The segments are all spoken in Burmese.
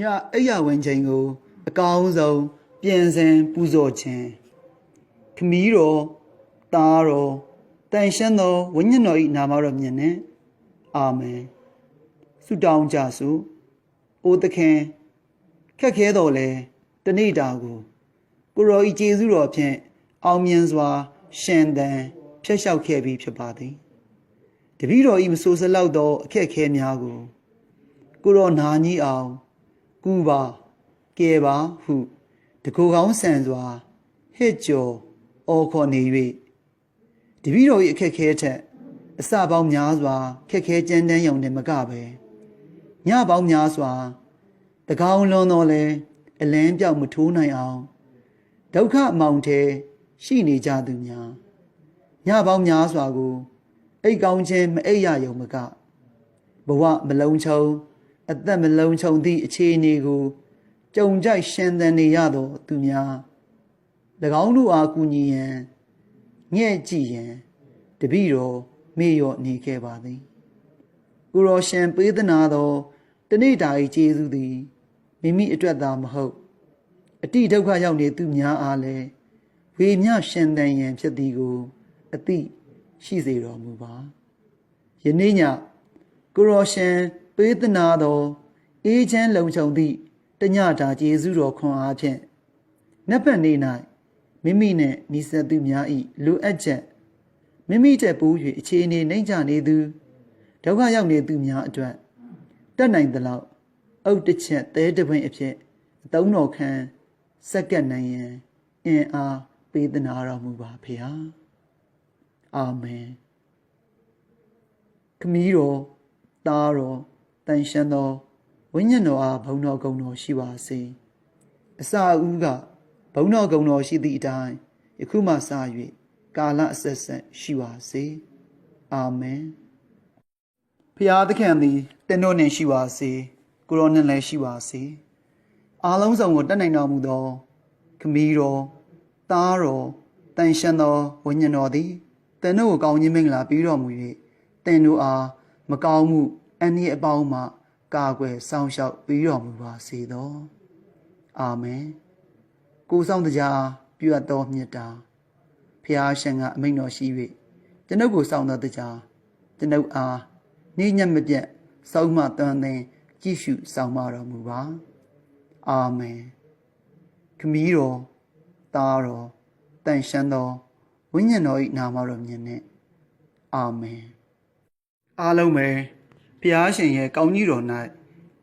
ညအိယာဝင်ချိန်ကို အကောင်းဆုံးပြင်ဆင်ပူဇော်ခြင်းခမီးတော်သားတော်တန်ရှင်းသောဝိညာဉ်တော်၏နာမတော်မြတ်နှင့်အာမင်ဆုတောင်းကြစို့အိုသခင်ခက်ခဲတော်လဲတနေ့တာကိုကိုရောဤကျေးဇူးတော်ဖြင့်အောင်မြင်စွာ ရှင်သန်ဖျက်လျှောက်ခဲ့ပြီးဖြစ်ပါသည်တပည့်တော်ဤမဆိုးစလောက်သောအခက်အခဲများကိုကိုရောနာကြီးအောင် ကူပါကဲပါဟုတကူကောင်းဆန်စွာဟစ်ကြော်အော်ခေါ်နေ၍တပည့်တော်၏အခက်ခဲထက်အစပေါင်းများစွာခက်ခဲကြမ်းတမ်းရုံနဲ့မကပဲညပေါင်းများစွာတကောင်းလွန်တော်လဲအလင်းပြောက်မထိုးနိုင်အောင်ဒုက္ခအမောင်ထဲရှိနေကြသူများညပေါင်းများစွာကို အိတ်ကောင်းခြင်းမအိပ်ရယုံမကဘဝမလုံးချုံ အသက်မလုံးချုံသည့်အခြေအနေကိုကြုံကြိုက်ရှင်သန်နေရသောသူများ၎င်းတို့အားကူညီရန်ငဲ့ကြည့်ရန်တပည့်တော်မေ့လျော့နေခဲ့ပါသည်ကိုရောရှင်ပေးသနာသောတနေ့တာ၏ကျေးဇူးသည်မိမိအတွက်သာမဟုတ် အတိဒုက္ခရောက်နေသူများအားလည်းဝေမျှရှင်သန်ရန်ဖြစ်သည်ကိုအသိရှိစေတော်မူပါယနေ့ညကိုရောရှင် ပေးသနာသောအေးချမ်းလုံခြုံသည့်တညတာကျေးဇူးတော်ခွန်အားဖြင့်နက်ဖက်နေ့၌မိမိနှင့်နိစက်သူများ၏လိုအပ်ချက်မိမိတဲ့ပိုး၍အခြေအနေနှိမ့်ချနေသူဒုက္ခရောက်နေသူများအတွက်တက်နိုင်သလောက်အုတ်တစ်ချက်သဲတစ်ပွင့်အဖြစ်အသုံးတော်ခံစက္ကပ်နိုင်ရန်အင်အားပေးသနာတော်မူပါဖေဟာအာမင်ခမီးတော်သားတော် တန်ရှင်းသောဝိညာဉ်တော်အားဘုံတော်ကုံတော်ရှိပါစေအစာအဦးကဘုံတော်ကုံတော်ရှိသည့်အတိုင်းယခုမှစ၍ကာလအဆက်ဆက်ရှိပါစေအာမင်ဖျားသခင်သည်တင်တို့နှင့်ရှိပါစေကိုရောနှင့်လည်းရှိပါစေအားလုံးစုံကိုတတ်နိုင်တော်မူသောခမီးတော်သားတော်တန်ရှင်းသောဝိညာဉ်တော်သည်တင်တို့ကိုကောင်းခြင်းမင်္ဂလာပေးတော်မူ၍တင်တို့အားမကောင်းမှု အနည်းအပေါင်းမှကာကွယ်စောင့်ရှောက်ပေးတော်မူပါစေသောအာမင်ကိုယ်ဆောင်တရားပြုအပ်သောမြတ်တာဖျားရှင်ကအမိန့်တော်ရှိ၍ကျွန်ုပ်ကိုစောင့်တော်တရားကျွန်ုပ်အားနေ့ညမပြတ်စောင့်မှသွန်သင်ကြည့်ရှုဆောင်မတော်မူပါအာမင်ခမီးတော်သားတော်တန်ရှမ်းသောဝိညာဉ်တော်၏နာမတော်မြတ်နှင့်အာမင်အားလုံးပဲ ဖျားရှင်ရဲ့ကောင်းကြီးတော်၌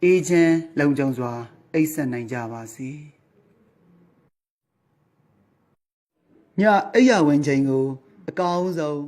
အေးချမ်းလုံခြုံစွာအိပ်ဆက်နိုင်ကြပါစေညအိယာဝင်ချိန်ကို အကောင်းဆုံး